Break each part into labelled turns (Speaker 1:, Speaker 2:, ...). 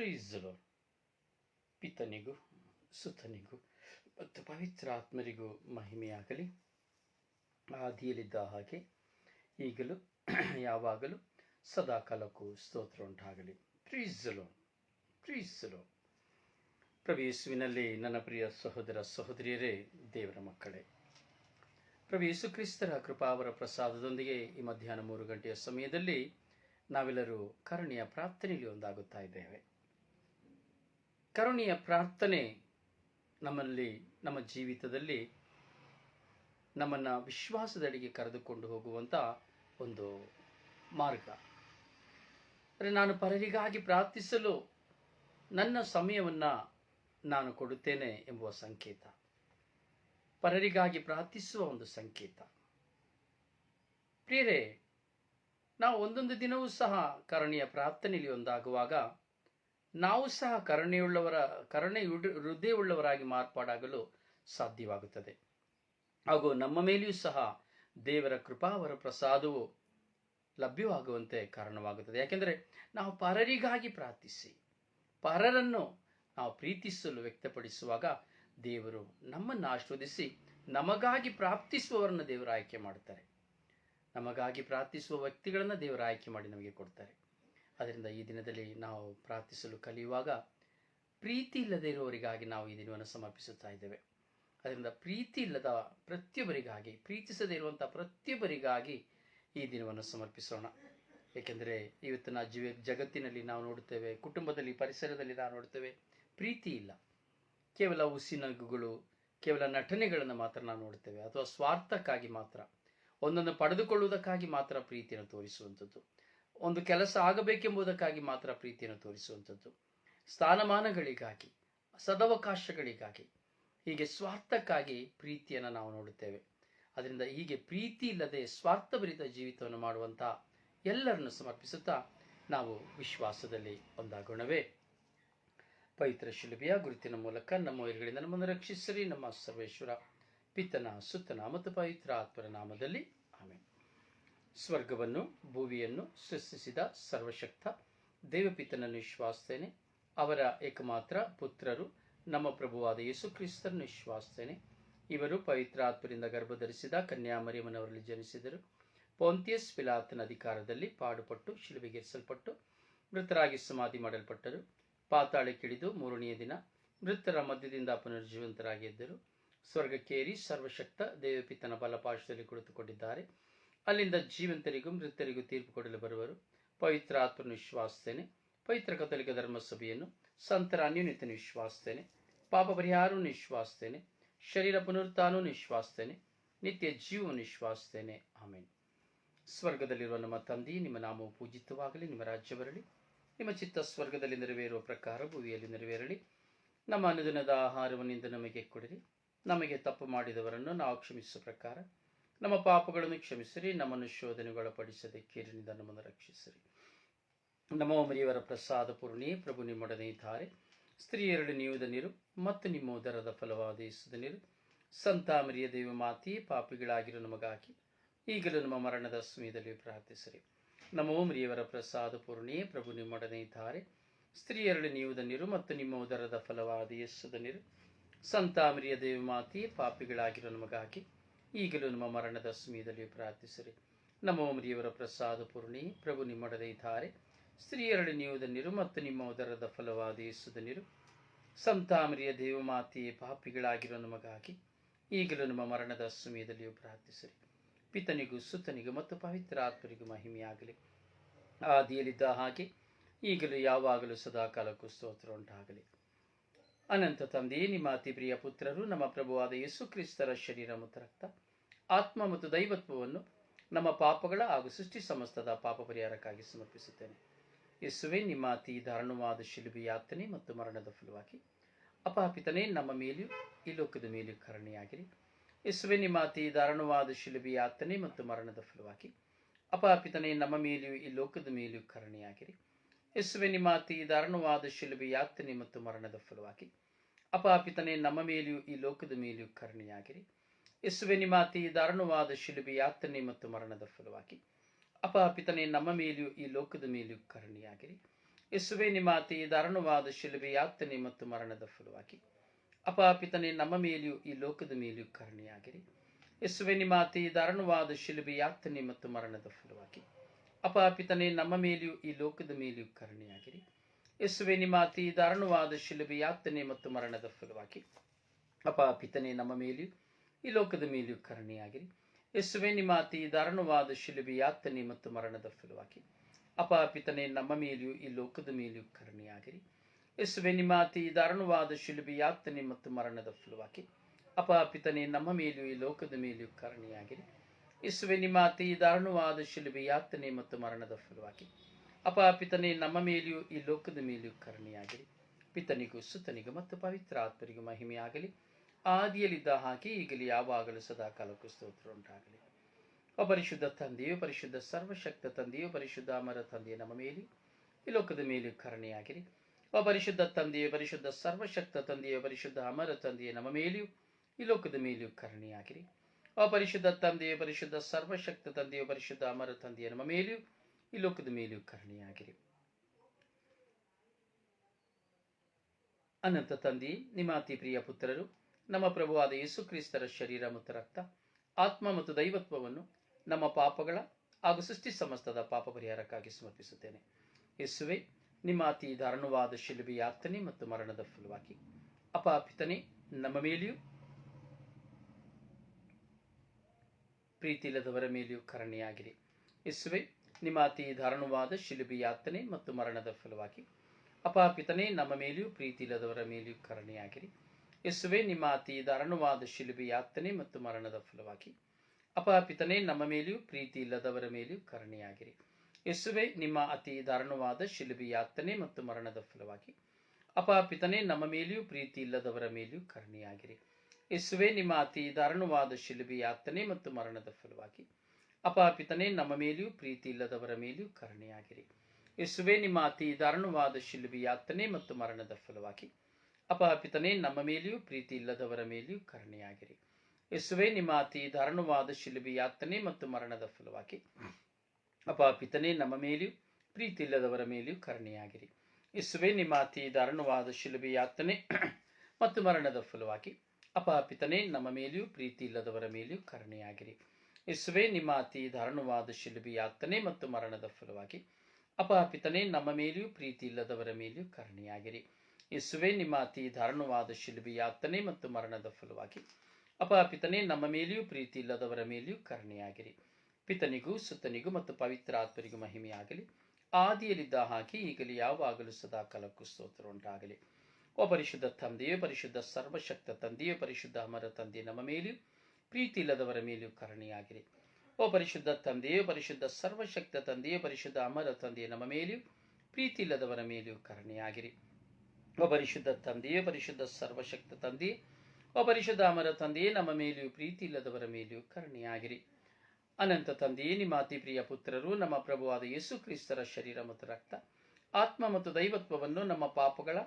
Speaker 1: ಪ್ರೀಸಲು ಪಿತನಿಗೂ ಸುತನಿಗೂ ಮತ್ತು ಪವಿತ್ರ ಆತ್ಮರಿಗೂ ಮಹಿಮೆಯಾಗಲಿ ಆದಿಯಲ್ಲಿದ್ದ ಹಾಗೆ ಈಗಲೂ ಯಾವಾಗಲೂ ಸದಾಕಾಲಕ್ಕೂ ಸ್ತೋತ್ರ ಉಂಟಾಗಲಿ ಪ್ರೀಸಲು ಪ್ರೀಸಲು ಪ್ರಭು ಯೇಸುವಿನಲ್ಲಿ ನನ್ನ ಪ್ರಿಯ ಸಹೋದರ ಸಹೋದರಿಯರೇ ದೇವರ ಮಕ್ಕಳೇ ಕ್ರಿಸ್ತರ ಕ್ರಿಸ್ತರ ಕೃಪಾವರ ಪ್ರಸಾದದೊಂದಿಗೆ ಈ ಮಧ್ಯಾಹ್ನ ಮೂರು ಗಂಟೆಯ ಸಮಯದಲ್ಲಿ ನಾವೆಲ್ಲರೂ ಕರುಣೆಯ ಪ್ರಾರ್ಥನೆಯಲ್ಲಿ ಒಂದಾಗುತ್ತಾ ಇದ್ದೇವೆ ಕರುಣೆಯ ಪ್ರಾರ್ಥನೆ ನಮ್ಮಲ್ಲಿ, ನಮ್ಮ ಜೀವಿತದಲ್ಲಿ ನಮ್ಮನ್ನು ವಿಶ್ವಾಸದಡಿಗೆ ಕರೆದುಕೊಂಡು ಹೋಗುವಂಥ ಒಂದು ಮಾರ್ಗ. ಅಂದರೆ ನಾನು ಪರರಿಗಾಗಿ ಪ್ರಾರ್ಥಿಸಲು ನನ್ನ ಸಮಯವನ್ನು ನಾನು ಕೊಡುತ್ತೇನೆ ಎಂಬುವ ಸಂಕೇತ. ಪರರಿಗಾಗಿ ಪ್ರಾರ್ಥಿಸುವ ಒಂದು ಸಂಕೇತ. ಪ್ರಿಯರೇ, ನಾವು ಒಂದೊಂದು ದಿನವೂ ಸಹ ಕರುಣೆಯ ಪ್ರಾರ್ಥನೆಯಲ್ಲಿ ಒಂದಾಗುವಾಗ ನಾವು ಸಹ ಕರುಣೆಯುಳ್ಳವರ, ಕರುಣೆ ಹೃದಯವುಳ್ಳವರಾಗಿ ಮಾರ್ಪಾಡಾಗಲು ಸಾಧ್ಯವಾಗುತ್ತದೆ. ಹಾಗೂ ನಮ್ಮ ಮೇಲೆಯೂ ಸಹ ದೇವರ ಕೃಪಾವರ ಪ್ರಸಾದವು ಲಭ್ಯವಾಗುವಂತೆ ಕಾರಣವಾಗುತ್ತದೆ. ಯಾಕೆಂದರೆ ನಾವು ಪರರಿಗಾಗಿ ಪ್ರಾರ್ಥಿಸಿ, ಪರರನ್ನು ನಾವು ಪ್ರೀತಿಸಲು ವ್ಯಕ್ತಪಡಿಸುವಾಗ ದೇವರು ನಮ್ಮನ್ನು ಆಶ್ರವದಿಸಿ ನಮಗಾಗಿ ಪ್ರಾರ್ಥಿಸುವವರನ್ನು ದೇವರು ಆಯ್ಕೆ ಮಾಡ್ತಾರೆ ನಮಗಾಗಿ ಪ್ರಾರ್ಥಿಸುವ ವ್ಯಕ್ತಿಗಳನ್ನು ದೇವರು ಆಯ್ಕೆ ಮಾಡಿ ನಮಗೆ ಕೊಡ್ತಾರೆ. ಅದರಿಂದ ಈ ದಿನದಲ್ಲಿ ನಾವು ಪ್ರಾರ್ಥಿಸಲು ಕಲಿಯುವಾಗ ಪ್ರೀತಿ ಇಲ್ಲದೆ ಇರುವವರಿಗಾಗಿ ನಾವು ಈ ದಿನವನ್ನು ಸಮರ್ಪಿಸುತ್ತಾ ಇದ್ದೇವೆ. ಅದರಿಂದ ಪ್ರೀತಿ ಇಲ್ಲದ ಪ್ರತಿಯೊಬ್ಬರಿಗಾಗಿ, ಪ್ರೀತಿಸದೇ ಇರುವಂಥ ಪ್ರತಿಯೊಬ್ಬರಿಗಾಗಿ ಈ ದಿನವನ್ನು ಸಮರ್ಪಿಸೋಣ. ಏಕೆಂದರೆ ಇವತ್ತಿನ ಜೀವ ಜಗತ್ತಿನಲ್ಲಿ ನಾವು ನೋಡುತ್ತೇವೆ, ಕುಟುಂಬದಲ್ಲಿ, ಪರಿಸರದಲ್ಲಿ ನಾವು ನೋಡ್ತೇವೆ ಪ್ರೀತಿ ಇಲ್ಲ. ಕೇವಲ ಹುಸಿನಗುಗಳು ಕೇವಲ ನಟನೆಗಳನ್ನು ಮಾತ್ರ ನಾವು ನೋಡ್ತೇವೆ ಅಥವಾ ಸ್ವಾರ್ಥಕ್ಕಾಗಿ ಮಾತ್ರ, ಒಂದನ್ನು ಪಡೆದುಕೊಳ್ಳುವುದಕ್ಕಾಗಿ ಮಾತ್ರ ಪ್ರೀತಿಯನ್ನು ತೋರಿಸುವಂಥದ್ದು. ಒಂದು ಕೆಲಸ ಆಗಬೇಕೆಂಬುದಕ್ಕಾಗಿ ಮಾತ್ರ ಪ್ರೀತಿಯನ್ನು ತೋರಿಸುವಂಥದ್ದು. ಸ್ಥಾನಮಾನಗಳಿಗಾಗಿ, ಸದವಕಾಶಗಳಿಗಾಗಿ, ಹೀಗೆ ಸ್ವಾರ್ಥಕ್ಕಾಗಿ ಪ್ರೀತಿಯನ್ನು ನಾವು ನೋಡುತ್ತೇವೆ. ಅದರಿಂದ ಹೀಗೆ ಪ್ರೀತಿ ಇಲ್ಲದೆ ಸ್ವಾರ್ಥಭರಿತ ಜೀವಿತವನ್ನು ಮಾಡುವಂಥ ಎಲ್ಲರನ್ನು ಸಮರ್ಪಿಸುತ್ತಾ ನಾವು ವಿಶ್ವಾಸದಲ್ಲಿ ಒಂದಾಗೋಣವೇ. ಪವಿತ್ರ ಶಿಲುಬೆಯ ಗುರುತಿನ ಮೂಲಕ ನಮ್ಮ ವೈರಿಗಳಿಂದ ನಮ್ಮನ್ನು ರಕ್ಷಿಸಲಿ ನಮ್ಮ ಸರ್ವೇಶ್ವರ, ಪಿತನ ಸುತ್ತನ ಮತ್ತು ಪವಿತ್ರ ಆತ್ಮರ ನಾಮದಲ್ಲಿ ಸ್ವರ್ಗವನ್ನು, ಭೂಮಿಯನ್ನು ಸೃಷ್ಟಿಸಿದ ಸರ್ವಶಕ್ತ ದೇವಪಿತನನ್ನು ವಿಶ್ವಾಸ್ತೇನೆ ಅವರ ಏಕಮಾತ್ರ ಪುತ್ರರು, ನಮ್ಮ ಪ್ರಭುವಾದ ಯೇಸು ಕ್ರಿಸ್ತನ್ ವಿಶ್ವಾಸ್ತೇನೆ ಇವರು ಪವಿತ್ರ ಆತ್ಮರಿಂದ ಗರ್ಭಧರಿಸಿದ ಕನ್ಯಾಮರಿಯಮ್ಮನವರಲ್ಲಿ ಜನಿಸಿದರು. ಪೊಂತಿಯಸ್ ಪಿಲಾತನ ಅಧಿಕಾರದಲ್ಲಿ ಪಾಡುಪಟ್ಟು, ಶಿಲುಬೆಗೇರಿಸಲ್ಪಟ್ಟು, ಮೃತರಾಗಿ ಸಮಾಧಿ ಮಾಡಲ್ಪಟ್ಟರು. ಪಾತಾಳಕ್ಕಿಳಿದು ಮೂರನೆಯ ದಿನ ಮೃತರ ಮಧ್ಯದಿಂದ ಪುನರ್ಜೀವಂತರಾಗಿದ್ದರು ಸ್ವರ್ಗಕ್ಕೇರಿ ಸರ್ವಶಕ್ತ ದೇವಪಿತನ ಬಲಪಾಶದಲ್ಲಿ ಕುಳಿತುಕೊಂಡಿದ್ದಾರೆ. ಅಲ್ಲಿಂದ ಜೀವಂತರಿಗೂ ಮೃತರಿಗೂ ತೀರ್ಪು ಕೊಡಲು ಬರುವರು. ಪವಿತ್ರ ಆತ್ಮನ ಪವಿತ್ರ ಕಥಲಿಕ ಧರ್ಮಸಭೆಯನ್ನು ಸಂತರ ಅನ್ಯೂನ್ಯತೆಯನ್ನು ವಿಶ್ವಾಸಿಸ್ತೇನೆ ಪಾಪ ಪರಿಹಾರವನ್ನು ವಿಶ್ವಾಸಿಸ್ತೇನೆ ಶರೀರ ಪುನರುತ್ಥಾನವನ್ನು ನಿಶ್ವಾಸತೆನೆ ನಿತ್ಯ ಜೀವವನ್ನು ವಿಶ್ವಾಸಿಸ್ತೇನೆ ಆಮೇನ್. ಸ್ವರ್ಗದಲ್ಲಿರುವ ನಮ್ಮ ತಂದೆ, ನಿಮ್ಮ ನಾಮವು ಪೂಜಿತವಾಗಲಿ, ನಿಮ್ಮ ರಾಜ್ಯ ಬರಲಿ. ನಿಮ್ಮ ಚಿತ್ತ ಸ್ವರ್ಗದಲ್ಲಿ ನೆರವೇರುವ ಪ್ರಕಾರ ಭೂವಿಯಲ್ಲಿ ನೆರವೇರಲಿ. ನಮ್ಮ ಅನುದಿನದ ಆಹಾರವನ್ನಿಂದ ನಮಗೆ ಕೊಡಿರಿ. ನಮಗೆ ತಪ್ಪು ಮಾಡಿದವರನ್ನು ನಾವು ಕ್ಷಮಿಸುವ ಪ್ರಕಾರ ನಮ್ಮ ಪಾಪಗಳನ್ನು ಕ್ಷಮಿಸಿರಿ, ನಮ್ಮನ್ನು ಶೋಧನೆಗೊಳಪಡಿಸದೆ ಕೇರಿನಿಂದ ನಮ್ಮನ್ನು ರಕ್ಷಿಸಿರಿ. ನಮೋ ಮರಿಯವರ ಪ್ರಸಾದ ಪೂರ್ಣಿ, ಪ್ರಭು ನಿಮ್ಮೊಡನೆ ಇದ್ದಾರೆ. ಸ್ತ್ರೀಯರಡು ನೀವುದ ನೀರು, ಮತ್ತು ನಿಮ್ಮ ಉದರದ ಫಲವಾದ ಯೇಸುದ ನೀರು. ಸಂತ ಮರಿಯ ದೇವ ಮಾತಿ, ಪಾಪಿಗಳಾಗಿರೋ ನಮಗಾಗಿ. ಈಗಲೂ ನಮ್ಮ ಮರಣದ ಸಮಯದಲ್ಲಿ ಪ್ರಾರ್ಥಿಸಿರಿ. ನಮೋ ಮರಿಯವರ ಪ್ರಸಾದ ಪೂರ್ಣಿ, ಪ್ರಭು ನಿಮ್ಮೊಡನೆ ಇದ್ದಾರೆ. ಸ್ತ್ರೀಯರಡು ನೀವುದ ನೀರು, ಮತ್ತು ನಿಮ್ಮ ಉದರದ ಫಲವಾದ ಯೇಸುದ ನೀರು. ಸಂತ ಮರಿಯ ದೇವ ಮಾತಿ, ಪಾಪಿಗಳಾಗಿರೋ ನಮಗಾಗಿ. ಈಗಲೂ ನಮ್ಮ ಮರಣದ ಸಮಯದಲ್ಲಿ ಪ್ರಾರ್ಥಿಸಿರಿ. ನಮ್ಮ ಮರಿಯವರ ಪ್ರಸಾದ ಪೂರ್ಣಿ, ಪ್ರಭು ನಿಮ್ಮೊಡದೆ ಇದ್ದಾರೆ. ಸ್ತ್ರೀಯರಡೆ ನೀವು ಧನ್ಯರು ಮತ್ತು ನಿಮ್ಮ ಉದರದ ಫಲವಾದ ಸಂತಾಮರಿಯ ದೇವಮಾತೆಯೇ, ಪಾಪಿಗಳಾಗಿರೋ ನಮಗಾಗಿ ಈಗಲೂ ನಮ್ಮ ಮರಣದ ಸಮಯದಲ್ಲಿಯೂ ಪ್ರಾರ್ಥಿಸಿರಿ. ಪಿತನಿಗೂ, ಸುತನಿಗೂ ಮತ್ತು ಪವಿತ್ರ ಆತ್ಮರಿಗೂ ಮಹಿಮೆಯಾಗಲಿ. ಆದಿಯಲ್ಲಿದ್ದ ಹಾಗೆ ಈಗಲೂ ಯಾವಾಗಲೂ ಸದಾಕಾಲಕ್ಕೂ ಸ್ತೋತ್ರ ಉಂಟಾಗಲಿ. ಅನಂತ ತಂದೆಯೇ, ನಿಮ್ಮ ಅತಿ ಪ್ರಿಯ ಪುತ್ರರು, ನಮ್ಮ ಪ್ರಭುವಾದ ಯೇಸು ಕ್ರಿಸ್ತರ ಶರೀರ ಮತ್ತು ರಕ್ತ ಆತ್ಮ ಮತ್ತು ದೈವತ್ವವನ್ನು ನಮ್ಮ ಪಾಪಗಳ ಹಾಗೂ ಸೃಷ್ಟಿ ಸಮಸ್ತದ ಪಾಪ ಪರಿಹಾರಕ್ಕಾಗಿ ಸಮರ್ಪಿಸುತ್ತೇನೆ. ಯೇಸುವೆ, ನಿಮ್ಮ ಅತಿ ದಾರುಣವಾದ ಶಿಲುಬಿ ಯಾತನೆ ಮತ್ತು ಮರಣದ ಫಲವಾಗಿ ಅಪಾಪಿತನೇ ನಮ್ಮ ಮೇಲೆಯೂ ಈ ಲೋಕದ ಮೇಲೆಯೂ ಕರುಣೆಯಾಗಿರಿ. ಯೇಸುವೆ, ನಿಮ್ಮ ಅತಿ ದಾರುಣವಾದ ಶಿಲುಬಿ ಯಾತನೆ ಮತ್ತು ಮರಣದ ಫಲವಾಗಿ ಅಪಹಾಪಿತನೇ, ನಮ್ಮ ಮೇಲೆಯೂ ಈ ಲೋಕದ ಮೇಲೆಯೂ ಕರುಣೆಯಾಗಿರಿ. ಯೇಸುವೆ ಅತಿ ದಾರುಣವಾದ ಶಿಲುಬೆ ಯಾತನೆ ಮತ್ತು ಮರಣದ ಫಲವಾಗಿ. ಅಪಾಪಿತನೇ ನಮ್ಮ ಮೇಲೆಯೂ ಈ ಲೋಕದ ಮೇಲೆಯೂ ಕರ್ಣಿಯಾಗಿರಿ. ಯೇಸುವೆ ಅತಿ ದಾರುಣವಾದ ಶಿಲುಬೆ ಯಾತನೆ ಮತ್ತು ಮರಣದ ಫಲವಾಗಿ. ಅಪಾಪಿತನೇ ನಮ್ಮ ಮೇಲೆಯೂ ಈ ಲೋಕದ ಮೇಲೆಯೂ ಕರ್ಣಿಯಾಗಿರಿ. ಯೇಸುವೆ ಅತಿ ದಾರುಣವಾದ ಶಿಲುಬೆ ಯಾತನೆ ಮತ್ತು ಮರಣದ ಫಲವಾಗಿ. ಅಪಾಪಿತನೆ ನಮ್ಮ ಮೇಲೆಯೂ ಈ ಲೋಕದ ಮೇಲೆಯೂ ಕರ್ಣಿಯಾಗಿರಿ. ಯೇಸುವೆ ಅತಿ ದಾರುಣವಾದ ಶಿಲುಬೆ ಯಾತನೆ ಮತ್ತು ಮರಣದ ಫಲವಾಗಿ. ಅಪಾಪಿತನೆ ನಮ್ಮ ಮೇಲೆಯೂ ಈ ಲೋಕದ ಮೇಲೆಯೂ ಕರುಣೆಯಾಗಿರಿ. ಯೇಸುವೆ, ನಿಮ್ಮ ಅತಿ ದಾರುಣವಾದ ಶಿಲುಬೆ ಯಾತನೆ ಮತ್ತು ಮರಣದ ಫಲವಾಗಿ ಅಪಾಪಿತನೆ ನಮ್ಮ ಮೇಲೆಯೂ ಈ ಲೋಕದ ಮೇಲೆಯೂ ಕರುಣೆಯಾಗಿರಿ. ಯೇಸುವೆ, ನಿಮ್ಮ ಅತಿ ದಾರುಣವಾದ ಶಿಲುಬೆ ಯಾತನೆ ಮತ್ತು ಮರಣದ ಫಲವಾಗಿ ಅಪಾಪಿತನೆ ನಮ್ಮ ಮೇಲೆಯೂ ಈ ಲೋಕದ ಮೇಲೆಯೂ ಕರುಣೆಯಾಗಿರಿ. ಯೇಸುವೆ, ನಿಮ್ಮ ಅತಿ ದಾರುಣವಾದ ಶಿಲುಬೆ ಯಾತನೆ ಮತ್ತು ಮರಣದ ಫಲವಾಗಿ ಅಪಾಪಿತನೆ ನಮ್ಮ ಮೇಲೆಯೂ ಈ ಲೋಕದ ಮೇಲೆಯೂ ಕರುಣೆಯಾಗಿರಿ. ಯೇಸುವೆ ಅತಿ ದಾರುಣವಾದ ಶಿಲುಬೆ ಯಾತನೆ ಮತ್ತು ಮರಣದ ಫಲವಾಗಿ. ಅಪಾಪಿತನೆ ನಮ್ಮ ಮೇಲೆಯೂ ಈ ಲೋಕದ ಮೇಲೆಯೂ ಕರುಣೆಯಾಗಲಿ ಪಿತನಿಗೂ, ಸುತನಿಗೂ ಮತ್ತು ಪವಿತ್ರ ಆತ್ಮರಿಗೂ ಮಹಿಮೆಯಾಗಲಿ. ಆದಿಯಲ್ಲಿದ್ದ ಹಾಗೆ ಈಗಲಿ ಯಾವಾಗಲೂ ಸದಾ ಕಾಲಕ್ಕೂ ಸ್ತೋತ್ರ ಉಂಟಾಗಲಿ ಅಪರಿಶುದ್ಧ ಪರಿಶುದ್ಧ ತಂದೆಯು, ಪರಿಶುದ್ಧ ಸರ್ವಶಕ್ತ ತಂದೆಯು, ಪರಿಶುದ್ಧ ಅಮರ ತಂದೆಯ, ನಮ್ಮ ಮೇಲೆ ಈ ಲೋಕದ ಮೇಲೆಯೂ ಕರುಣೆಯಾಗಿರಿ. ಅಪರಿಶುದ್ಧ ತಂದೆಯು, ಪರಿಶುದ್ಧ ಸರ್ವಶಕ್ತ ತಂದೆಯ, ಪರಿಶುದ್ಧ ಅಮರ ತಂದೆಯ, ನಮ್ಮ ಮೇಲೆಯೂ ಈ ಲೋಕದ ಮೇಲೆಯೂ ಕರುಣೆಯಾಗಿರಿ. ಓ ತಂದೆಯೇ ಪರಿಶುದ್ಧ, ಸರ್ವಶಕ್ತ ತಂದೆಯೇ ಪರಿಶುದ್ಧ, ಅಮರ ತಂದೆಯ ನಮ್ಮ ಮೇಲೆಯೂ ಈ ಲೋಕದ ಮೇಲೆಯೂ ಕರುಣೆಯಾಗಿರಿ. ಅನಂತ ತಂದಿ, ನಿಮ್ಮ ಅತಿ ಪ್ರಿಯ ಪುತ್ರರು, ನಮ್ಮ ಪ್ರಭುವಾದ ಯೇಸು ಕ್ರಿಸ್ತರ ಶರೀರ ಮತ್ತು ರಕ್ತ, ಆತ್ಮ ಮತ್ತು ದೈವತ್ವವನ್ನು ನಮ್ಮ ಪಾಪಗಳ ಹಾಗೂ ಸೃಷ್ಟಿ ಸಮಸ್ತದ ಪಾಪ ಪರಿಹಾರಕ್ಕಾಗಿ ಸಮರ್ಪಿಸುತ್ತೇನೆ. ಯೇಸುವೆ, ನಿಮ್ಮ ಅತಿ ದಾರುಣವಾದ ಯಾತನೆ ಮತ್ತು ಮರಣದ ಫಲವಾಗಿ ಅಪಾಪಿತನೆ ನಮ್ಮ ಮೇಲೆಯೂ ಪ್ರೀತಿ ಇಲ್ಲದವರ ಮೇಲೆಯೂ ಕರುಣೆಯಾಗಿರಿ ಇಸುವೆ ನಿಮ್ಮ ಅತಿ ದಾರುಣವಾದ ಮತ್ತು ಮರಣದ ಫಲವಾಗಿ ಅಪಾಪಿತನೇ ನಮ್ಮ ಮೇಲೆಯೂ ಪ್ರೀತಿ ಇಲ್ಲದವರ ಮೇಲೆಯೂ ಕರುಣೆಯಾಗಿರಿ ಯೇಸುವೆ, ನಿಮ್ಮ ಅತಿ ದಾರುಣವಾದ ಮತ್ತು ಮರಣದ ಫಲವಾಗಿ ಅಪಾಪಿತನೇ ನಮ್ಮ ಮೇಲೆಯೂ ಪ್ರೀತಿ ಇಲ್ಲದವರ ಮೇಲೆಯೂ ಕರುಣೆಯಾಗಿರಿ ಯೇಸುವೆ, ನಿಮ್ಮ ಅತಿ ದಾರುಣವಾದ ಶಿಲುಬೆ ಯಾತನೆ ಮತ್ತು ಮರಣದ ಫಲವಾಗಿ ಅಪಾಪಿತನೇ ನಮ್ಮ ಮೇಲೆಯೂ ಪ್ರೀತಿ ಇಲ್ಲದವರ ಮೇಲೆಯೂ ಕರುಣೆಯಾಗಿರಿ ಯೇಸುವೆ, ನಿಮ್ಮ ಅತಿ ದಾರುಣವಾದ ಶಿಲುಬೆ ಯಾತನೆ ಮತ್ತು ಮರಣದ ಫಲವಾಗಿ. ಅಪಾಪಿತನೆ ನಮ್ಮ ಮೇಲೆಯೂ ಪ್ರೀತಿ ಇಲ್ಲದವರ ಮೇಲೆಯೂ ಕರುಣೆಯಾಗಿರಿ. ಯೇಸುವೆ, ನಿಮ್ಮ ಅತಿ ದಾರುಣವಾದ ಶಿಲುಬೆ ಯಾತನೆ ಮತ್ತು ಮರಣದ ಫಲವಾಗಿ. ಅಪಾಪಿತನೇ ನಮ್ಮ ಮೇಲೆಯೂ ಪ್ರೀತಿ ಇಲ್ಲದವರ ಮೇಲೆಯೂ ಕರುಣೆಯಾಗಿರಿ. ಯೇಸುವೆ, ನಿಮ್ಮ ಅತಿ ದಾರುಣವಾದ ಶಿಲುಬೆ ಯಾತನೆ ಮತ್ತು ಮರಣದ ಫಲವಾಗಿ. ಅಪಾಪಿತನೇ ನಮ್ಮ ಮೇಲೆಯೂ ಪ್ರೀತಿ ಇಲ್ಲದವರ ಮೇಲೆಯೂ ಕರುಣೆಯಾಗಿರಿ. ಯೇಸುವೆ, ನಿಮ್ಮ ಅತಿ ದಾರುಣವಾದ ಶಿಲುಬೆ ಯಾತನೆ ಮತ್ತು ಮರಣದ ಫಲವಾಗಿ. ಅಪಹಪಿತನೆ ನಮ್ಮ ಮೇಲೆಯೂ ಪ್ರೀತಿ ಇಲ್ಲದವರ ಮೇಲೆಯೂ ಕರುಣೆಯಾಗಿರಿ. ಯೇಸುವೆ, ನಿಮ್ಮ ಅತಿ ದಾರುಣವಾದ ಶಿಲುಬಿ ಮತ್ತು ಮರಣದ ಫಲವಾಗಿ ಅಪಾಪಿತನೆ ನಮ್ಮ ಮೇಲೆಯೂ ಪ್ರೀತಿ ಇಲ್ಲದವರ ಮೇಲೆಯೂ ಕರುಣೆಯಾಗಿರಿ. ಯೇಸುವೆ, ನಿಮ್ಮ ಅತಿ ದಾರುಣವಾದ ಶಿಲುಬಿ ಮತ್ತು ಮರಣದ ಫಲವಾಗಿ ಅಪಾಪಿತನೆ ನಮ್ಮ ಮೇಲೆಯೂ ಪ್ರೀತಿ ಇಲ್ಲದವರ ಮೇಲೆಯೂ ಕರುಣೆಯಾಗಿರಿ. ಪಿತನಿಗೂ, ಸುತ್ತನಿಗೂ ಮತ್ತು ಪವಿತ್ರ ಆತ್ಮರಿಗೂ ಮಹಿಮೆಯಾಗಲಿ. ಆದಿಯಲ್ಲಿದ್ದ ಹಾಗೆ ಈಗಲೇ ಯಾವಾಗಲೂ ಸದಾ ಕಾಲಕ್ಕೂ ಸ್ತೋತ್ರ ಉಂಟಾಗಲಿ ಓ ಪರಿಶುದ್ಧ ತಂದೆಯೇ ಪರಿಶುದ್ಧ ಸರ್ವಶಕ್ತ ತಂದೆಯೇ ಪರಿಶುದ್ಧ ಅಮರ ತಂದೆ ನಮ್ಮ ಮೇಲೆಯೂ ಪ್ರೀತಿ ಇಲ್ಲದವರ ಮೇಲೆಯೂ ಕರುಣೆಯಾಗಿರಿ ಓ ಪರಿಶುದ್ಧ ತಂದೆಯೇ ಪರಿಶುದ್ಧ ಸರ್ವಶಕ್ತ ತಂದೆಯೇ ಪರಿಶುದ್ಧ ಅಮರ ತಂದೆಯೇ ನಮ್ಮ ಮೇಲೆಯೂ ಪ್ರೀತಿ ಇಲ್ಲದವರ ಮೇಲೆಯೂ ಕರುಣೆಯಾಗಿರಿ ಓ ಪರಿಶುದ್ಧ ತಂದೆಯೇ ಪರಿಶುದ್ಧ ಸರ್ವಶಕ್ತ ತಂದೆಯೇ ಓ ಪರಿಶುದ್ಧ ಅಮರ ತಂದೆಯೇ ನಮ್ಮ ಮೇಲೆಯೂ ಪ್ರೀತಿ ಇಲ್ಲದವರ ಮೇಲೆಯೂ ಕರುಣೆಯಾಗಿರಿ ಅನಂತ ತಂದೆಯೇ, ನಿಮ್ಮ ಅತಿ ಪ್ರಿಯ ಪುತ್ರರು, ನಮ್ಮ ಪ್ರಭುವಾದ ಯೇಸು ಕ್ರಿಸ್ತರ ಶರೀರ ಮತ್ತು ರಕ್ತ, ಆತ್ಮ ಮತ್ತು ದೈವತ್ವವನ್ನು ನಮ್ಮ ಪಾಪಗಳ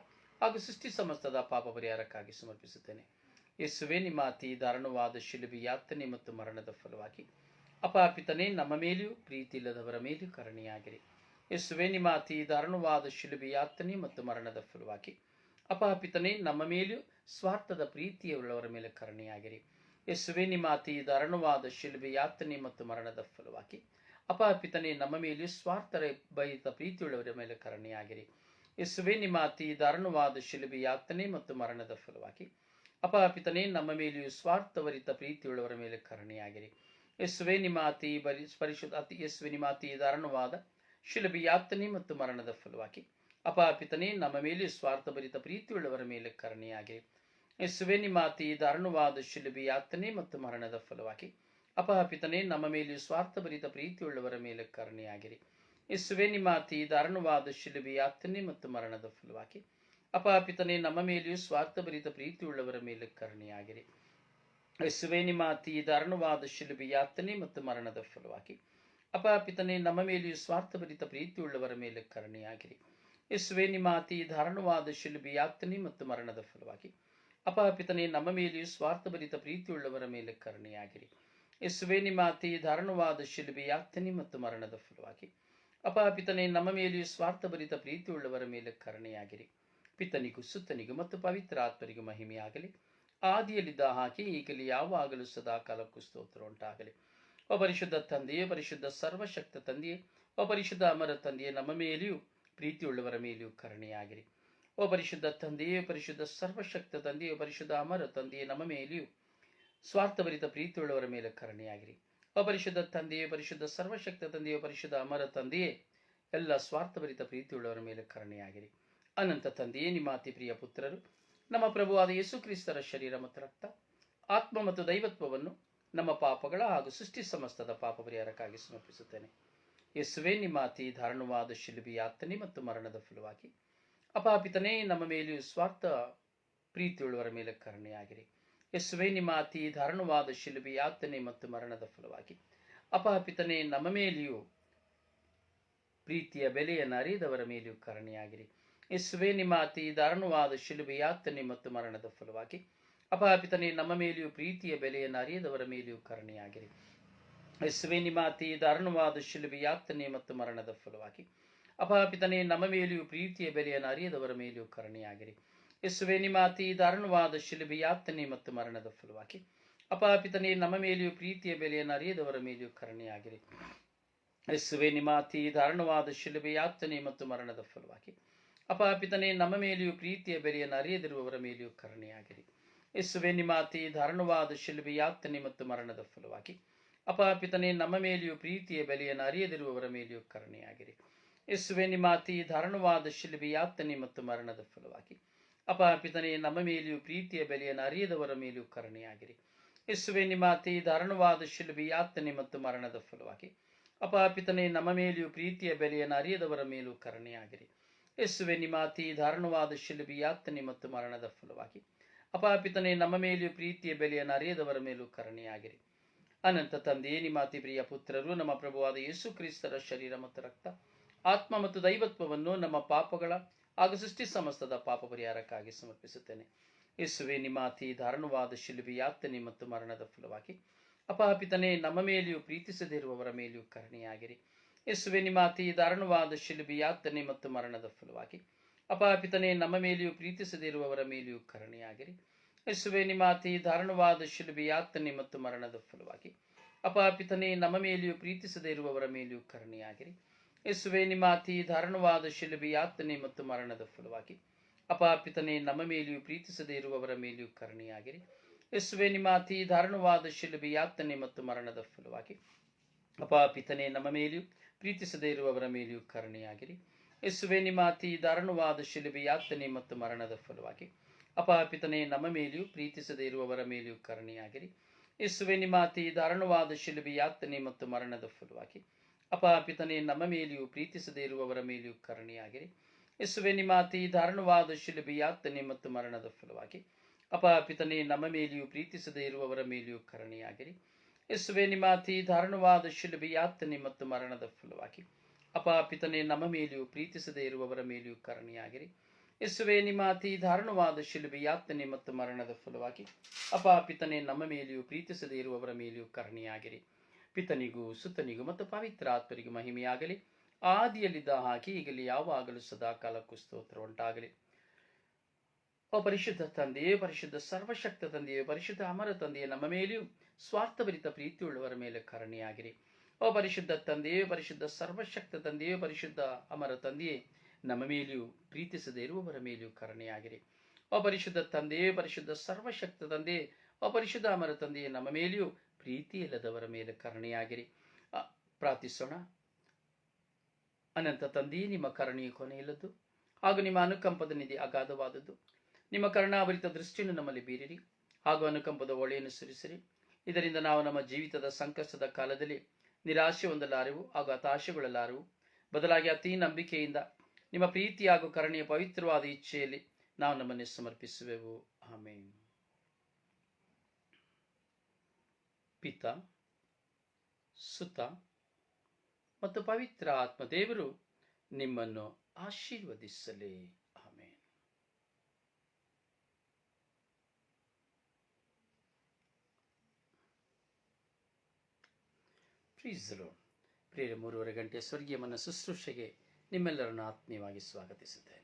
Speaker 1: ಹಾಗೂ ಸೃಷ್ಟಿ ಸಮಸ್ತದ ಪಾಪ ಪರಿಹಾರಕ್ಕಾಗಿ ಸಮರ್ಪಿಸುತ್ತೇನೆ. ಯೇಸುವೆ, ನಿಮ್ಮ ಅತಿ ದಾರುಣವಾದ ಶಿಲುಬಿ ಯಾತನೆ ಮತ್ತು ಮರಣದ ಫಲವಾಗಿ ಅಪಾಪಿತನೇ ನಮ್ಮ ಮೇಲೆಯೂ ಪ್ರೀತಿ ಇಲ್ಲದವರ ಮೇಲೆಯೂ ಕರುಣೆಯಾಗಿರಿ ಯೇಸುವೆ, ನಿಮ್ಮ ಅತಿ ದಾರುಣವಾದ ಶಿಲುಬಿ ಯಾತನೆ ಮತ್ತು ಮರಣದ ಫಲವಾಗಿ ಅಪಾಪಿತನೇ ನಮ್ಮ ಮೇಲೆಯೂ, ಸ್ವಾರ್ಥದ ಪ್ರೀತಿಯುಳ್ಳವರ ಮೇಲೆ ಕರುಣೆಯಾಗಿರಿ ಯೇಸುವೆ, ನಿಮ್ಮ ಅತಿ ದಾರುಣವಾದ ಶಿಲುಬೆ ಯಾತನೆ ಮತ್ತು ಮರಣದ ಫಲವಾಗಿ ಅಪಾಪಿತನೇ ನಮ್ಮ ಮೇಲೆಯೂ ಸ್ವಾರ್ಥ ಬಹಿತ ಪ್ರೀತಿಯುಳ್ಳವರ ಮೇಲೆ ಕರುಣೆಯಾಗಿರಿ ಯೇಸುವೆ, ನಿಮ್ಮ ಅತಿ ದಾರುಣವಾದ ಶಿಲುಬೆ ಯಾತನೆ ಮತ್ತು ಮರಣದ ಫಲವಾಗಿ. ಅಪಾಪಿತನೆ ನಮ್ಮ ಮೇಲೆಯೂ ಸ್ವಾರ್ಥವರಿತ ಪ್ರೀತಿಯುಳ್ಳವರ ಮೇಲೆ ಕರುಣೆಯಾಗಿರಿ. ಯೇಸುವೆ, ನಿಮ್ಮ ಅತಿ ಬರಿ ಪರಿಶುದ್ಧ ಅತಿ, ಯೇಸುವೆ, ನಿಮ್ಮ ಅತಿ ದಾರುಣವಾದ ಶಿಲುಬೆ ಯಾತನೆ ಮತ್ತು ಮರಣದ ಫಲವಾಗಿ. ಅಪಾಪಿತನೆ ನಮ್ಮ ಮೇಲೆ ಸ್ವಾರ್ಥಭರಿತ ಪ್ರೀತಿಯುಳ್ಳವರ ಮೇಲೆ ಕರುಣೆಯಾಗಿರಿ. ಯೇಸುವೆ, ನಿಮ್ಮ ಅತಿ ದಾರುಣವಾದ ಶಿಲುಬೆ ಯಾತನೆ ಮತ್ತು ಮರಣದ ಫಲವಾಗಿ. ಅಪಾಪಿತನೆ ನಮ್ಮ ಮೇಲೆ ಸ್ವಾರ್ಥಭರಿತ ಪ್ರೀತಿಯುಳ್ಳವರ ಮೇಲೆ ಕರುಣೆಯಾಗಿರಿ. ಯೇಸುವೆ, ನಿಮ್ಮ ಅತಿ ದಾರುಣವಾದ ಶಿಲುಬೆ ಯಾತನೆ ಮತ್ತು ಮರಣದ ಫಲವಾಗಿ. ಅಪಾಪಿತನೇ ನಮ್ಮ ಮೇಲೆಯೂ ಸ್ವಾರ್ಥಭರಿತ ಪ್ರೀತಿಯುಳ್ಳವರ ಮೇಲೆ ಕರುಣೆಯಾಗಿರಿ. ಯೇಸುವೆ, ನಿಮ್ಮ ಅತಿ ದಾರುಣವಾದ ಶಿಲುಬೆ ಯಾತನೆ ಮತ್ತು ಮರಣದ ಫಲವಾಗಿ. ಅಪಾಪಿತನೇ ನಮ್ಮ ಮೇಲೆಯೂ ಸ್ವಾರ್ಥಭರಿತ ಪ್ರೀತಿಯುಳ್ಳವರ ಮೇಲೆ ಕರುಣೆಯಾಗಿರಿ. ಯೇಸುವೆ, ನಿಮ್ಮ ಅತಿ ದಾರುಣವಾದ ಶಿಲುಬೆ ಯಾತನೆ ಮತ್ತು ಮರಣದ ಫಲವಾಗಿ. ಅಪಾಪಿತನೇ ನಮ್ಮ ಮೇಲೆಯೂ ಸ್ವಾರ್ಥಭರಿತ ಪ್ರೀತಿಯುಳ್ಳವರ ಮೇಲೆ ಕರುಣೆಯಾಗಿರಿ. ಯೇಸುವೆ, ನಿಮ್ಮ ಅತಿ ದಾರುಣವಾದ ಶಿಲುಬೆ ಯಾತನೆ ಮತ್ತು ಮರಣದ ಫಲವಾಗಿ. ಅಪ ಪಿತನೇ, ನಮ್ಮ ಮೇಲೆಯೂ ಸ್ವಾರ್ಥಭರಿತ ಪ್ರೀತಿಯುಳ್ಳವರ ಮೇಲೆ ಕರುಣೆಯಾಗಿರಿ. ಪಿತನಿಗೂ, ಸುತ್ತನಿಗೂ ಮತ್ತು ಪವಿತ್ರ ಆತ್ಮರಿಗೂ ಮಹಿಮೆಯಾಗಲಿ. ಆದಿಯಲ್ಲಿದ್ದ ಹಾಕಿ ಈಗಲೇ ಯಾವಾಗಲೂ ಸದಾ ಕಾಲಕ್ಕೂ ಸ್ತೋತ್ರ ಉಂಟಾಗಲಿ. ಓ ಪರಿಶುದ್ಧ ತಂದೆಯೇ, ಪರಿಶುದ್ಧ ಸರ್ವಶಕ್ತ ತಂದೆಯೇ, ಓ ಪರಿಶುದ್ಧ ಅಮರ ತಂದೆಯೇ, ನಮ್ಮ ಮೇಲೆಯೂ ಪ್ರೀತಿಯುಳ್ಳವರ ಮೇಲೆಯೂ ಕರುಣೆಯಾಗಿರಿ. ಓ ಪರಿಶುದ್ಧ ತಂದೆಯೇ, ಪರಿಶುದ್ಧ ಸರ್ವಶಕ್ತ ತಂದೆಯೇ, ಪರಿಶುದ್ಧ ಅಮರ ತಂದೆಯೇ, ನಮ್ಮ ಮೇಲೆಯೂ ಸ್ವಾರ್ಥಭರಿತ ಪ್ರೀತಿಯುಳ್ಳವರ ಮೇಲೆ ಕರುಣೆಯಾಗಿರಿ. ಓ ಪರಿಶುದ್ಧ ತಂದೆಯೇ, ಪರಿಶುದ್ಧ ಸರ್ವಶಕ್ತ ತಂದೆಯೇ, ಪರಿಶುದ್ಧ ಅಮರ ತಂದೆಯೇ, ಎಲ್ಲ ಸ್ವಾರ್ಥಭರಿತ ಪ್ರೀತಿಯುಳ್ಳವರ ಮೇಲೆ ಕರುಣೆಯಾಗಿರಿ. ಅನಂತ ತಂದೆಯೇ, ನಿಮ್ಮ ಅತಿ ಪ್ರಿಯ ಪುತ್ರರು, ನಮ್ಮ ಪ್ರಭುವಾದ ಯೇಸು ಕ್ರಿಸ್ತರ ಶರೀರ ಮತ್ತು ರಕ್ತ, ಆತ್ಮ ಮತ್ತು ದೈವತ್ವವನ್ನು ನಮ್ಮ ಪಾಪಗಳ ಹಾಗೂ ಸೃಷ್ಟಿ ಸಮಸ್ತದ ಪಾಪ ಪರಿಹಾರಕ್ಕಾಗಿ ಸಮರ್ಪಿಸುತ್ತೇನೆ. ಯೇಸುವೇ, ನಿಮ್ಮ ಅತಿ ಧಾರಣವಾದ ಶಿಲುಬಿ ಯಾತನೆ ಮತ್ತು ಮರಣದ ಫಲವಾಗಿ ಅಪಾಪಿತನೇ ನಮ್ಮ ಮೇಲೆಯೂ ಸ್ವಾರ್ಥ ಪ್ರೀತಿಯುಳ್ಳವರ ಮೇಲೆ ಕರುಣೆಯಾಗಿರಿ. ಯೇಸುವೇ, ನಿಮ್ಮ ಅತಿ ಧಾರಣವಾದ ಶಿಲುಬಿ ಯಾತನೆ ಮತ್ತು ಮರಣದ ಫಲವಾಗಿ. ಅಪಹಪಿತನೆ ನಮ್ಮ ಮೇಲೆಯೂ ಪ್ರೀತಿಯ ಬೆಲೆಯನ್ನು ಅರಿಯದವರ ಮೇಲೆಯೂ ಕರುಣೆಯಾಗಿರಿ. ಯಸ್ವೇ, ನಿಮ್ಮ ಅತಿ ದಾರುಣವಾದ ಶಿಲುಬೆ ಯಾತನೆ ಮತ್ತು ಮರಣದ ಫಲವಾಗಿ. ಅಪಹಪಿತನೆ ನಮ್ಮ ಮೇಲೆಯೂ ಪ್ರೀತಿಯ ಬೆಲೆಯನ್ನು ಅರಿಯದವರ ಮೇಲೆಯೂ ಕರುಣೆಯಾಗಿರಿ. ಯಸ್ವೇ, ನಿಮ್ಮ ಅತಿ ದಾರುಣವಾದ ಶಿಲುಬೆ ಯಾತನೆ ಮತ್ತು ಮರಣದ ಫಲವಾಗಿ. ಅಪಹಪಿತನೆ ನಮ್ಮ ಮೇಲೆಯೂ ಪ್ರೀತಿಯ ಬೆಲೆಯನ್ನು ಅರಿಯದವರ ಮೇಲೆಯೂ ಕರುಣೆಯಾಗಿರಿ. ಯೇಸುವೇ ನಿಮ್ಮ ಅತಿ ದಾರುಣವಾದ ಶಿಲುಬೆ ಮತ್ತು ಮರಣದ ಫಲವಾಗಿ. ಅಪಾಪಿತನೇ ನಮ್ಮ ಮೇಲೆಯೂ ಪ್ರೀತಿಯ ಬೆಲೆಯನ್ನು ಅರಿಯದವರ ಮೇಲೆಯೂ ಕರುಣೆಯಾಗಿರಿ ಯೇಸುವೆ ನಿಮ್ಮ ಅತಿ ದಾರುಣವಾದ ಶಿಲುಬೆ ಯಾತನೆ ಮತ್ತು ಮರಣದ ಫಲವಾಗಿ. ಅಪಾಪಿತನೇ ನಮ್ಮ ಮೇಲೆಯೂ ಪ್ರೀತಿಯ ಬೆಲೆಯನ್ನು ಅರಿಯದಿರುವವರ ಮೇಲೆಯೂ ಕರುಣೆಯಾಗಿರಿ ಯೇಸುವೆ ನಿಮ್ಮ ಅತಿ ದಾರುಣವಾದ ಶಿಲುಬೆ ಮತ್ತು ಮರಣದ ಫಲವಾಗಿ. ಅಪಾಪಿತನೇ ನಮ್ಮ ಮೇಲೆಯೂ ಪ್ರೀತಿಯ ಬೆಲೆಯನ್ನು ಅರಿಯದಿರುವವರ ಮೇಲೆಯೂ ಕರುಣೆಯಾಗಿರಿ ಯೇಸುವೆ ನಿಮ್ಮ ಅತಿ ದಾರುಣವಾದ ಶಿಲುಬೆ ಮತ್ತು ಮರಣದ ಫಲವಾಗಿ. ಅಪಾಪಿತನೇ ನಮ್ಮ ಮೇಲೆಯೂ ಪ್ರೀತಿಯ ಬೆಲೆಯನ್ನು ಅರಿಯದವರ ಮೇಲೆಯೂ ಕರುಣೆಯಾಗಿರಿ. ಯೇಸುವೆ, ನಿಮ್ಮ ಅತಿ ದಾರುಣವಾದ ಶಿಲುಬಿ ಯಾತನೆ ಮತ್ತು ಮರಣದ ಫಲವಾಗಿ. ಅಪಾಪಿತನೇ ನಮ್ಮ ಮೇಲೆಯೂ ಪ್ರೀತಿಯ ಬೆಲೆಯನ್ನು ಅರಿಯದವರ ಮೇಲೂ ಕರುಣೆಯಾಗಿರಿ. ಯೇಸುವೆ, ನಿಮ್ಮ ಅತಿ ದಾರುಣವಾದ ಶಿಲುಬಿ ಯಾತನೆ ಮತ್ತು ಮರಣದ ಫಲವಾಗಿ. ಅಪಾಪಿತನೇ ನಮ್ಮ ಮೇಲೆಯೂ ಪ್ರೀತಿಯ ಬೆಲೆಯನ್ನು ಅರಿಯದವರ ಮೇಲೂ ಕರುಣೆಯಾಗಿರಿ. ಅನಂತ ತಂದೆಯೇ, ನಿಮ್ಮ ಪ್ರಿಯ ಪುತ್ರರು, ನಮ್ಮ ಪ್ರಭುವಾದ ಯೇಸು ಕ್ರಿಸ್ತರ ಶರೀರ ಮತ್ತು ರಕ್ತ, ಆತ್ಮ ಮತ್ತು ದೈವತ್ವವನ್ನು ನಮ್ಮ ಪಾಪಗಳ ಹಾಗೂ ಸೃಷ್ಟಿ ಸಮಸ್ತದ ಪಾಪ ಪರಿಹಾರಕ್ಕಾಗಿ ಸಮರ್ಪಿಸುತ್ತೇನೆ. ಯೇಸುವೆ, ನಿಮ್ಮ ಅತಿ ದಾರುಣವಾದ ಶಿಲುಬೆಯಾತನೆ ಮತ್ತು ಮರಣದ ಫಲವಾಗಿ ಅಪಹಪಿತನೇ, ನಮ್ಮ ಮೇಲೆಯೂ ಪ್ರೀತಿಸದಿರುವವರ ಮೇಲೆಯೂ ಕರುಣೆಯಾಗಿರಿ. ಯೇಸುವೆ, ನಿಮ್ಮ ಅತಿ ದಾರುಣವಾದ ಶಿಲುಬೆಯಾತನೆ ಮತ್ತು ಮರಣದ ಫಲವಾಗಿ ಅಪಹಪಿತನೇ, ನಮ್ಮ ಮೇಲೆಯೂ ಪ್ರೀತಿಸದಿರುವವರ ಮೇಲೆಯೂ ಕರುಣೆಯಾಗಿರಿ. ಯೇಸುವೆ, ನಿಮ್ಮ ಅತಿ ದಾರುಣವಾದ ಶಿಲುಬೆಯಾತನೆ ಮತ್ತು ಮರಣದ ಫಲವಾಗಿ ಅಪಹಪಿತನೇ, ನಮ್ಮ ಮೇಲೆಯೂ ಪ್ರೀತಿಸದೇ ಇರುವವರ ಮೇಲೆಯೂ ಕರುಣೆಯಾಗಿರಿ. ಯೇಸುವೆ, ನಿಮ್ಮ ಅತಿ ದಾರುಣವಾದ ಶಿಲುಬಿ ಯಾತನೆ ಮತ್ತು ಮರಣದ ಫಲವಾಗಿ. ಅಪಾಪಿತನೇ ನಮ್ಮ ಮೇಲೆಯೂ ಪ್ರೀತಿಸದೇ ಇರುವವರ ಮೇಲೆಯೂ ಕರುಣೆಯಾಗಿರಿ. ಯೇಸುವೆ, ನಿಮ್ಮ ಅತಿ ದಾರುಣವಾದ ಶಿಲುಬೆ ಮತ್ತು ಮರಣದ ಫಲವಾಗಿ. ಅಪಾಪಿತನೇ ನಮ್ಮ ಮೇಲೆಯೂ ಪ್ರೀತಿಸದೇ ಇರುವವರ ಮೇಲೆಯೂ ಕರುಣೆಯಾಗಿರಿ. ಯೇಸುವೆ, ನಿಮ್ಮ ಅತಿ ಶಿಲುಬೆ ಯಾತನೆ ಮತ್ತು ಮರಣದ ಫಲವಾಗಿ. ಅಪಾಪಿತನೇ ನಮ್ಮ ಮೇಲೆಯೂ ಪ್ರೀತಿಸದೇ ಇರುವವರ ಮೇಲೆಯೂ ಕರುಣೆಯಾಗಿರಿ. ಯೇಸುವೆ, ನಿಮ್ಮ ಅತಿ ಶಿಲುಬೆ ಯಾತನೆ ಮತ್ತು ಮರಣದ ಫಲವಾಗಿ. ಅಪಾಪಿತನೇ ನಮ್ಮ ಮೇಲೆಯೂ ಪ್ರೀತಿಸದೇ ಇರುವವರ ಮೇಲೆಯೂ ಕರುಣೆಯಾಗಿರಿ ಯೇಸುವೆ, ನಿಮ್ಮ ಅತಿ ದಾರುಣವಾದ ಶಿಲುಬೆಯ ಮತ್ತು ಮರಣದ ಫಲವಾಗಿ. ಅಪಾಪಿತನೇ ನಮ್ಮ ಮೇಲೆಯೂ ಪ್ರೀತಿಸದೇ ಇರುವವರ ಮೇಲೆಯೂ ಕರುಣೆಯಾಗಿರಿ ಯೇಸುವೆ, ನಿಮ್ಮ ಅತಿ ದಾರುಣವಾದ ಶಿಲುಬೆಯ ಮತ್ತು ಮರಣದ ಫಲವಾಗಿ. ಅಪಾಪಿತನೇ ನಮ್ಮ ಮೇಲೆಯೂ ಪ್ರೀತಿಸದೇ ಇರುವವರ ಮೇಲೆಯೂ ಕರುಣೆಯಾಗಿರಿ ಯೇಸುವೆ, ನಿಮ್ಮ ಅತಿ ದಾರುಣವಾದ ಶಿಲುಬೆಯ ಮತ್ತು ಮರಣದ ಫಲವಾಗಿ. ಅಪಾಪಿತನೇ ನಮ್ಮ ಮೇಲೆಯೂ ಪ್ರೀತಿಸದೇ ಇರುವವರ ಮೇಲೆಯೂ ಕರುಣೆಯಾಗಿರಿ ಪಿತನಿಗೂ ಸುತನಿಗೂ ಮತ್ತು ಪವಿತ್ರ ಆತ್ಮರಿಗೂ ಮಹಿಮೆಯಾಗಲಿ. ಆದಿಯಲ್ಲಿದ್ದ ಹಾಗೆ ಈಗಲೇ ಯಾವಾಗಲೂ ಸದಾ ಕಾಲಕ್ಕೂ ಸ್ತೋತ್ರ ಉಂಟಾಗಲಿ. ಓ ಪರಿಶುದ್ಧ ತಂದೆಯೇ, ಪರಿಶುದ್ಧ ಸರ್ವಶಕ್ತ ತಂದೆಯೇ, ಪರಿಶುದ್ಧ ಅಮರ ತಂದೆಯೇ, ನಮ್ಮ ಮೇಲೆಯೂ ಸ್ವಾರ್ಥಭರಿತ ಪ್ರೀತಿಯುಳ್ಳವರ ಮೇಲೆ ಕರುಣೆಯಾಗಿರಿ. ಓ ಪರಿಶುದ್ಧ ತಂದೆಯೇ, ಪರಿಶುದ್ಧ ಸರ್ವಶಕ್ತ ತಂದೆಯೇ, ಪರಿಶುದ್ಧ ಅಮರ ತಂದೆಯೇ, ನಮ್ಮ ಮೇಲೆಯೂ ಪ್ರೀತಿಸದೇ ಇರುವವರ ಮೇಲೆಯೂ ಕರುಣೆಯಾಗಿರಿ. ಓ ಪರಿಶುದ್ಧ ತಂದೆಯೇ, ಪರಿಶುದ್ಧ ಸರ್ವಶಕ್ತ ತಂದೆಯೇ ಓ ಪರಿಶುದ್ಧ ಅಮರ ತಂದೆಯೇ, ನಮ್ಮ ಮೇಲೆಯೂ ಪ್ರೀತಿ ಇಲ್ಲದವರ ಮೇಲೆ ಕರುಣೆಯಾಗಿರಿ. ಪ್ರಾರ್ಥಿಸೋಣ. ಅನಂತ ತಂದೆಯೇ, ನಿಮ್ಮ ಕರುಣೆಯ ಕೊನೆಯಿಲ್ಲದ್ದು. ಹಾಗೂ ನಿಮ್ಮ ಅನುಕಂಪದ ನಿಧಿ ಅಗಾಧವಾದದ್ದು. ನಿಮ್ಮ ಕರುಣಾಭರಿತ ದೃಷ್ಟಿಯನ್ನು ನಮ್ಮಲ್ಲಿ ಬೀರಿರಿ. ಹಾಗೂ ಅನುಕಂಪದ ಒಳೆಯನ್ನು ಸುರಿಸಿರಿ. ಇದರಿಂದ ನಾವು ನಮ್ಮ ಜೀವಿತದ ಸಂಕಷ್ಟದ ಕಾಲದಲ್ಲಿ ನಿರಾಶೆ ಹೊಂದಲಾರೆವು ಹಾಗೂ ಹತಾಶೆಗೊಳ್ಳಲಾರೆವು. ಬದಲಾಗಿ ಅತಿ ನಂಬಿಕೆಯಿಂದ, ನಿಮ್ಮ ಪ್ರೀತಿ ಹಾಗೂ ಕರುಣೆಯ ಪವಿತ್ರವಾದ ಇಚ್ಛೆಯಲ್ಲಿ ನಾವು ನಮ್ಮನ್ನು ಸಮರ್ಪಿಸುವೆವು. ಆಮೇನ್. ಪಿತ, ಸುತ ಮತ್ತು ಪವಿತ್ರ ಆತ್ಮ ದೇವರು ನಿಮ್ಮನ್ನು ಆಶೀರ್ವದಿಸಲಿ. ಆಮೇನ್. ಪ್ರೀಸ್ ಪ್ರಿಯ ಮೂರುವರೆ ಗಂಟೆ ಸ್ವರ್ಗೀಯ ಮನ ಶುಶ್ರೂಷೆಗೆ ನಿಮ್ಮೆಲ್ಲರನ್ನು ಆತ್ಮೀಯವಾಗಿ ಸ್ವಾಗತಿಸುತ್ತೇನೆ.